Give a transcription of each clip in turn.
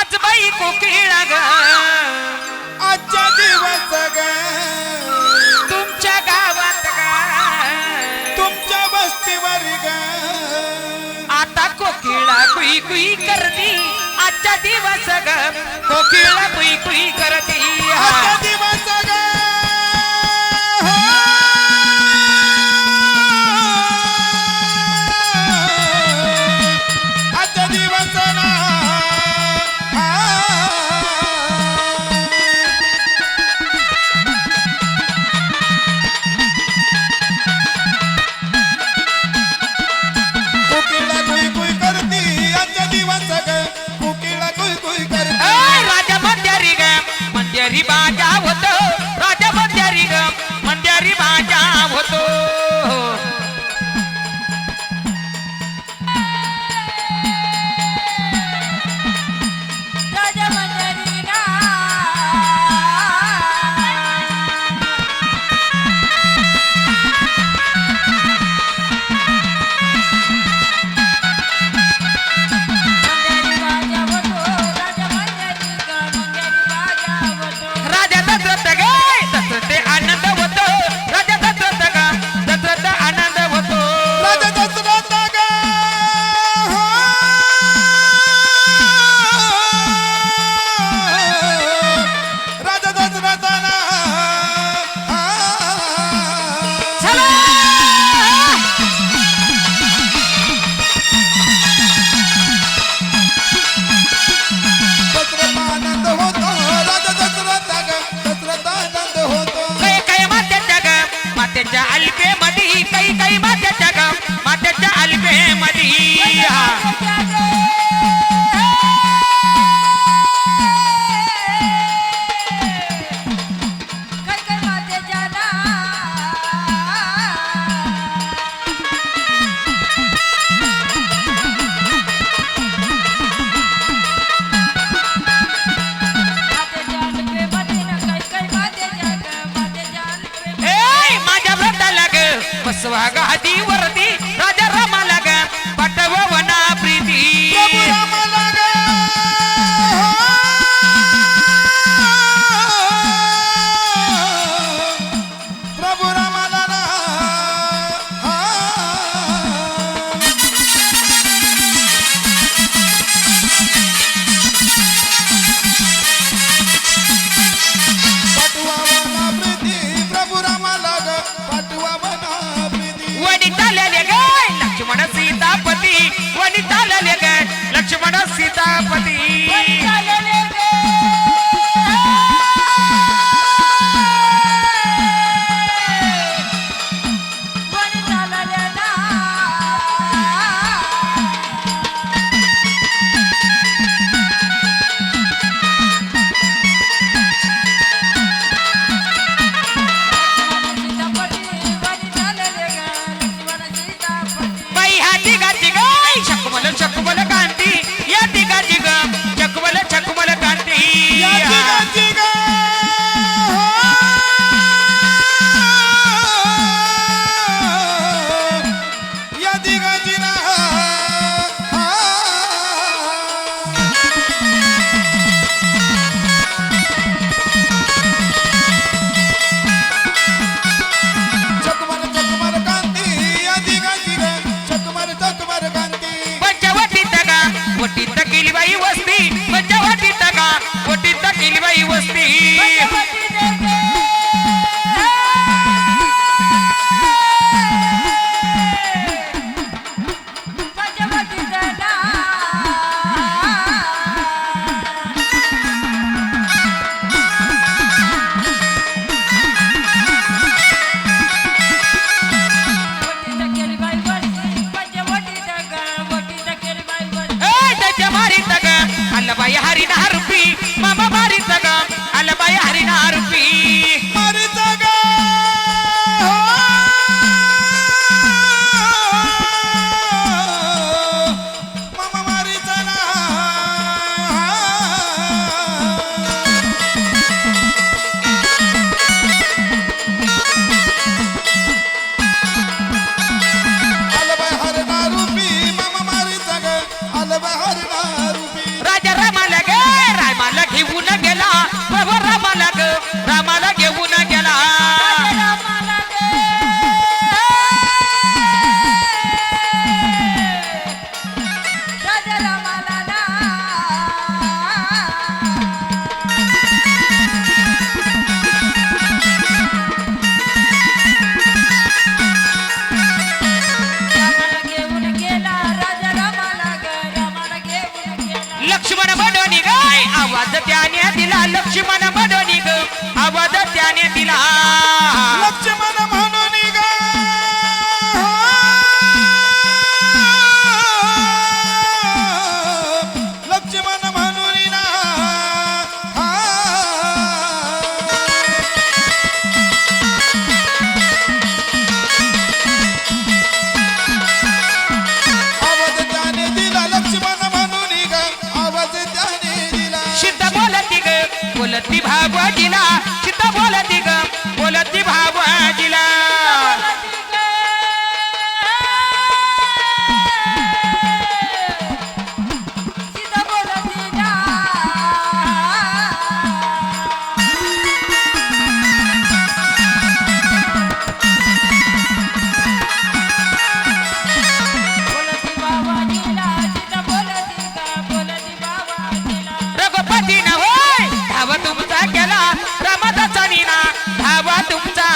आज बाई कोकिळा ग. आजच्या दिवस ग. तुमच्या गावात ग. तुमच्या वस्तीवर ग. आता कोकिळा कुई कुई करती. आजच्या दिवस ग. कोकिळा कुई कुई करती. வாகாதி अवध त्याने ที่ผ่ रमतचा निना धावा तुमचा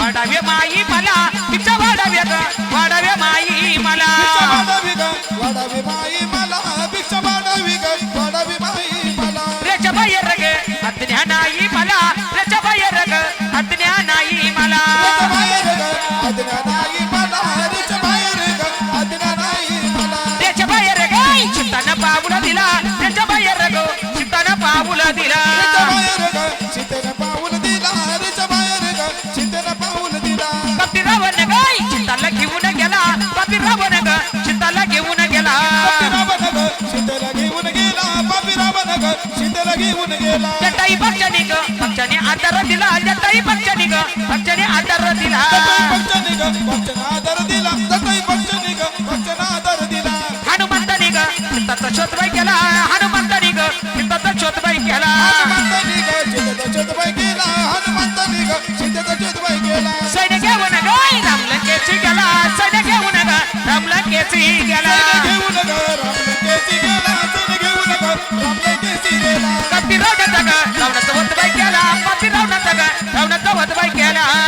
वाढावे माई मला तिच्या वाढाव्यात वाढावे माई मला. वाढावे माई शिंदेला घेऊन गेला. पक्षाने आधार दिला पक्षाने आधार दिला. आधार दिला. आधार दिला. शोधबाई केला. हनुमंताने ग चित्ताचा शोधबाई केला. केला. सैन्य घेऊन गेला. सैन्य घेऊन गेला. पाती रावण्याचा लावण्याचा वत बाई केला पाती रावणाचा लावण्याचा वत बाई केला.